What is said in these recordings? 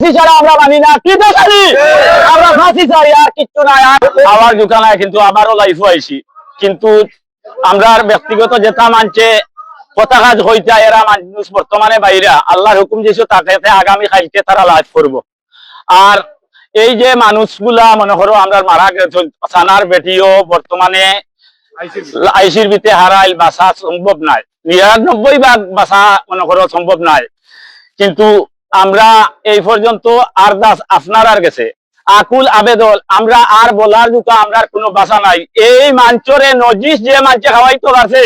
ফাঁসি ছাড়া আমরা মানি না কি তো আমরা ফাঁসি চাই আর কিচ্ছু নাই আমার দোকানে কিন্তু আমারও লাইফও আইছি কিন্তু আমরা ব্যক্তিগত যেটা মানছে কথা কাজ হইতা এরা মানুষ বর্তমানে বাইরা আল্লাহর হুকুম তাকে আগামী কালকে তারা লাভ করব। আর এই যে মানুষগুলা মনে করো আমরা মারা গেছে সানার বেটিও বর্তমানে আইসির ভিতরে হারাইল বাসা সম্ভব নাই। নিরানব্বই ভাগ বাসা মনে করো সম্ভব নাই। কিন্তু আমরা এই পর্যন্ত আরদাস আপনার আর গেছে। আকুল আবেদন আমরা আর বলার জুকা আমরা কোনো বাসা নাই। এই মাঞ্চরে নজিস যে মাঞ্চে খাওয়াইতো আছে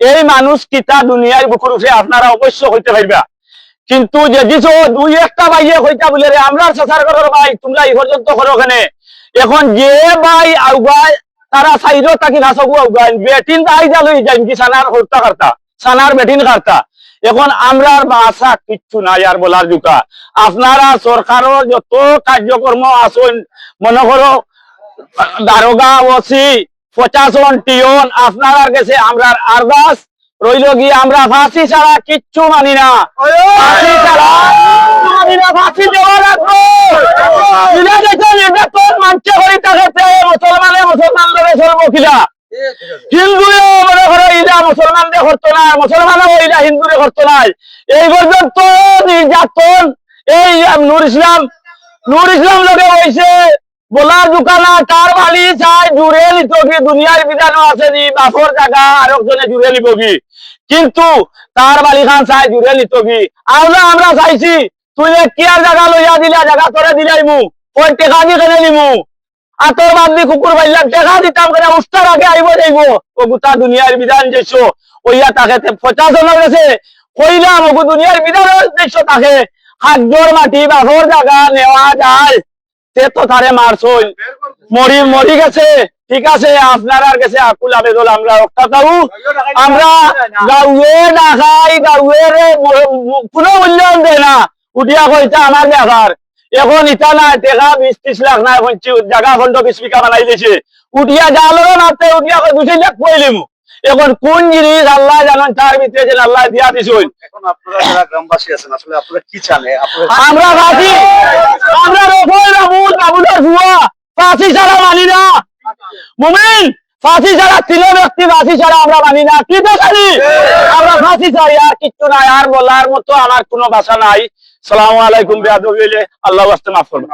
এই মানুষ কিতা দুনিয়ার বুকুর উঠে আপনারা অবশ্য হইতে পারবা। কিন্তু যে দিছ, দুই একটা বাইয়ে হইতা বলে রে আমরা সাসার করার ভাই, তোমরা এই পর্যন্ত করো ওখানে এখন যে ভাই আউগায়, তারা সাইডও তাকি ঘাসবু আউগায়। বেটিন আই যা লই যাই কি সানার হর্তা কার্তা সানার বেটিন কার্তা। এখন আমরা আর বাসা কিচ্ছু নাই আর বলার জুকা আপনারা সরকারের যত কার্যক্রম আসুন, মনে করো, দারোগা ওসি পঁচাশন টিয়ন আপনার কাছে আমরা আরদাস। রইল গিয়ে আমরা ফাঁসি ছাড়া কিচ্ছু মানি না। ফাঁসি মুসলমানে মুসলমান ধরে চলবো কিনা হিন্দুও মনে করো ইটা মুসলমানদের করতো না মুসলমানও ইটা হিন্দুরে করতো না এই পর্যন্ত নির্যাতন, এই নূর ইসলাম নূর ইসলাম লোকে হয়েছে বলার দোকানা তার বালি চাই, জুড়ে নিত কি দুনিয়ার বিধানও আছে নি বাপর জায়গা আরেকজনে জুড়ে নিব কি? কিন্তু তার বালি খান চাই, জুড়ে নিত কি? আমরা আমরা চাইছি, তুই কি আর জায়গা লইয়া দিলা, জায়গা তোরে দিলাই মু ওই টেকা দি কেনে নিমু। আতর বাদ দি কুকুর বাইলাম দিতাম কেন উস্তার আগে আইব ও দুনিয়ার বিধান ওইয়া তাকে ওগু দুনিয়ার বিধান তাকে। মাটি জায়গা নেওয়া যায়। তো তারে মরি মরি গেছে। ঠিক আছে, আপনার আর গেছে আকুল আবেদন আমরা রক্ষা পাবো আমরা গাউয়ে না খাই, গাউয়ে রে কোনো মূল্যায়ন উঠিয়া কইতা আমার ব্যাপার। এখন ইটা না টেকা বিশ ত্রিশ লাখ না এখন জাগা খন্ড বিশ বিঘা বানাই দিছে। উঠিয়া জালো নাতে উঠিয়া দুই লাখ কইলিম এখন কোন জিনিস আল্লাহ জানেন তার ভিতরে যে আল্লাহ দিয়া দিছুন। এখন আপনারা যারা গ্রামবাসী আছেন আসলে আপনারা কি চান আমরা ফাঁসি আমরা ভুয়া। ফাঁসি ছাড়া মানি না। মুমিন ফাঁসি ছাড়া তিন ব্যক্তি ফাঁসি ছাড়া আমরা মানি না। কি তো জানি আমরা ফাঁসি চাই আর কিচ্ছু নাই আর বলার মতো আমার কোনো ভাষা নাই। সালাম আলাইকুম আল্লাহ মাফ করবেন।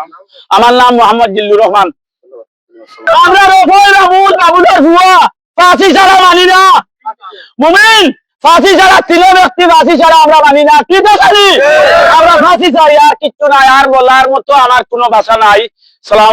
আমার নাম মোহাম্মদ জিল্লুর রহমান। আমরা ফাঁসি ছাড়া মানি না। মুমিন, ফাঁসি ছাড়া ছিল ব্যক্তি, ফাঁসি ছাড়া আমরা মানি না। কি তো জানি আমরা ফাঁসি আর কিচ্ছু নাই, আর বলার মতো আমার কোনো ভাষা নাই। সালাম